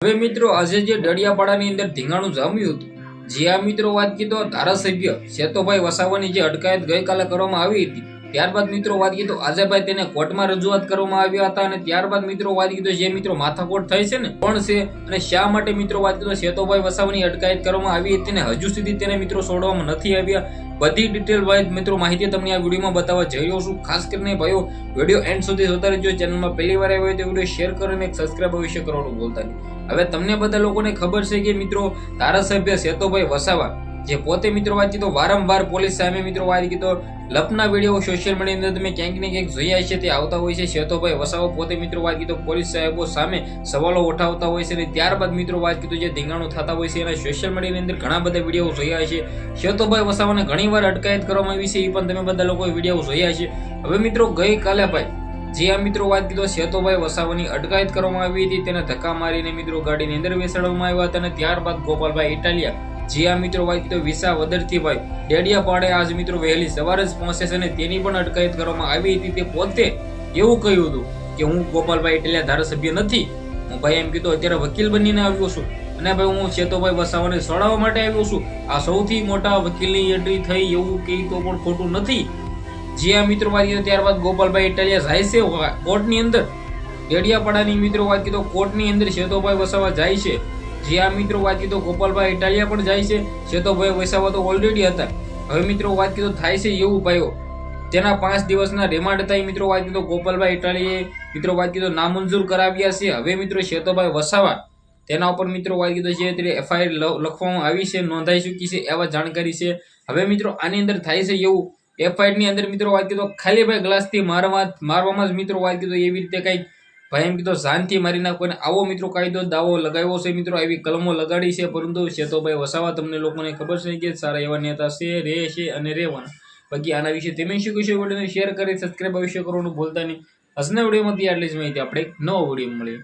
હવે મિત્રો, આજે જે ડળિયાપાડાની અંદર ધીંગાણું જામ્યું હતું, જે મિત્રો વાત કીધો ધારાસભ્ય સેતોભાઈ વસાવાની જે અટકાયત ગઈકાલે કરવામાં આવી હતી ત્યારબાદ મિત્રો વાત કીધો આજે ભાઈ તેને કોર્ટમાં રજૂઆત કરવામાં આવ્યા હતા અને ત્યારબાદ મિત્રો વાત કીધો જે મિત્રો માથાકોટ થઈ છે ને, કોણ છે અને શા માટે મિત્રો વાત કીધો શેતોભાઈ વસાવાની અટકાયત કરવામાં આવી હતી ને, હજુ સુધી તેને મિત્રો છોડવામાં નથી આવ્યા. બધી ડિટેલ વાઇઝ મિત્રો માહિતી તમને આ વિડીયોમાં બતાવવા જઈ રહ્યો છું. ખાસ કરીને ભાઈઓ, વીડિયો એન્ડ સુધી જોતા રહેજો. ચેનલમાં પહેલી વાર આવ્યો હોય તો વીડિયો શેર કરો અને સબસ્ક્રાઈબ અવશ્ય કરવાનું બોલતા નહીં. હવે તમને બધા લોકોને ખબર છે કે મિત્રો ધારાસભ્ય સેતોભાઈ વસાવા જે પોતે મિત્રો વાત કીધો, વારંવાર પોલીસ સામે મિત્રો વાત કીધો. લપના વીડિયો સોશિયલ મીડિયાની અંદર તમે ક્યાંક ને ક્યાંક જોયા છે તે આવતા હોય છે. શેતોભાઈ વસાવો પોતે મિત્રો વાત કીધો, પોલીસ સાહેબો સામે સવાલો ઉઠાવતા હોય છે અને ત્યારબાદ મિત્રો વાત કીધું, જે ધીંગાણું થતા હોય છે, એના સોશિયલ મીડિયાની અંદર ઘણા બધા વીડિયો જોયા છે શેતોભાઈ વસાવાને ઘણી વાર અટકાયત કરવામાં આવી છે, એ પણ તમે બધા લોકોએ વીડિયો જોયા છે હવે મિત્રો ગઈકાલે ભાઈ, જે આ મિત્રો વાત કીધો, શેતોભાઈ વસાવાની અટકાયત કરવામાં આવી હતી, તેને ધક્કા મારીને મિત્રો ગાડીની અંદર બેસાડવામાં આવ્યા હતા અને ત્યારબાદ ગોપાલભાઈ ઇટાલિયા જે આ મિત્રો વાત કીધો વિસા વદરથી ભાઈ ડેડિયા પાડે આજ મિત્રો વહેલી સવારે જ પહોંચે છે અને તેની પણ અટકાયત કરવામાં આવી હતી. તે પોતે એવું કહ્યું હતું કે હું ગોપાલભાઈ એટલે ધારાસભ્ય નથી. હું ભાઈ એમ કીધું અત્યારે વકીલ બનીને આવ્યો છું. અને ભાઈ હું શેતોભાઈ વસાવાને સડાવવા માટે આવ્યો છું. આ સૌથી મોટા વકીલની એન્ટ્રી થઈ એવું કહી તો પણ ખોટું નથી. જે આ મિત્રો વાત કીધું ત્યારબાદ ગોપાલભાઈ ઇટાલિયા જાય છે કોર્ટની અંદર. ડેડિયાપાડાની મિત્રો વાત કીધો કોર્ટની અંદર શેતોભાઈ વસાવા જાય છે. જે આ મિત્રો વાત કીધો ગોપાલભાઈ ઇટાલિયા પણ જાય છે સેતોભાઈ વસાવા તો ઓલરેડી હતા. હવે મિત્રો વાત કીધો થાય છે એવું ભાઈઓ. તેના પાંચ દિવસના રિમાન્ડ હતા મિત્રો વાત કીધો ગોપાલભાઈ ઇટાલીએ મિત્રો વાત કીધો નામંજૂર કરાવ્યા છે. હવે મિત્રો સેતોભાઈ વસાવા, તેના ઉપર મિત્રો વાત કીધો છે, તે એફઆઈઆર લખવામાં આવી છે, નોંધાઈ ચૂકી છે, એવા જાણકારી છે. હવે મિત્રો આની અંદર થાય છે એવું. એફઆઈઆરની અંદર મિત્રો વાત કીધો ખાલી ભાઈ ગ્લાસથી મારવા, મારવામાં જ મિત્રો વાત કીધો એવી રીતે કંઈક ભાઈ એમ કીધો, શાંતિ મારી નાખો આવો મિત્રો કાયદો, દાવો લગાવ્યો છે મિત્રો, આવી કલમો લગાડી છે. પરંતુ શેતોભાઈ વસાવા તમને લોકોને ખબર છે કે સારા એવા નેતા છે રહે છે અને રહેવાના. બાકી આના વિશે તમે શું કહેશો વિડીયોને શેર કરી સબસ્ક્રાઈબ અવશ્ય કરવાનું ભૂલતા નહીં. હસના વિડીયોમાંથી આટલી જ માહિતી. આપણે નવો વીડિયો મળીએ.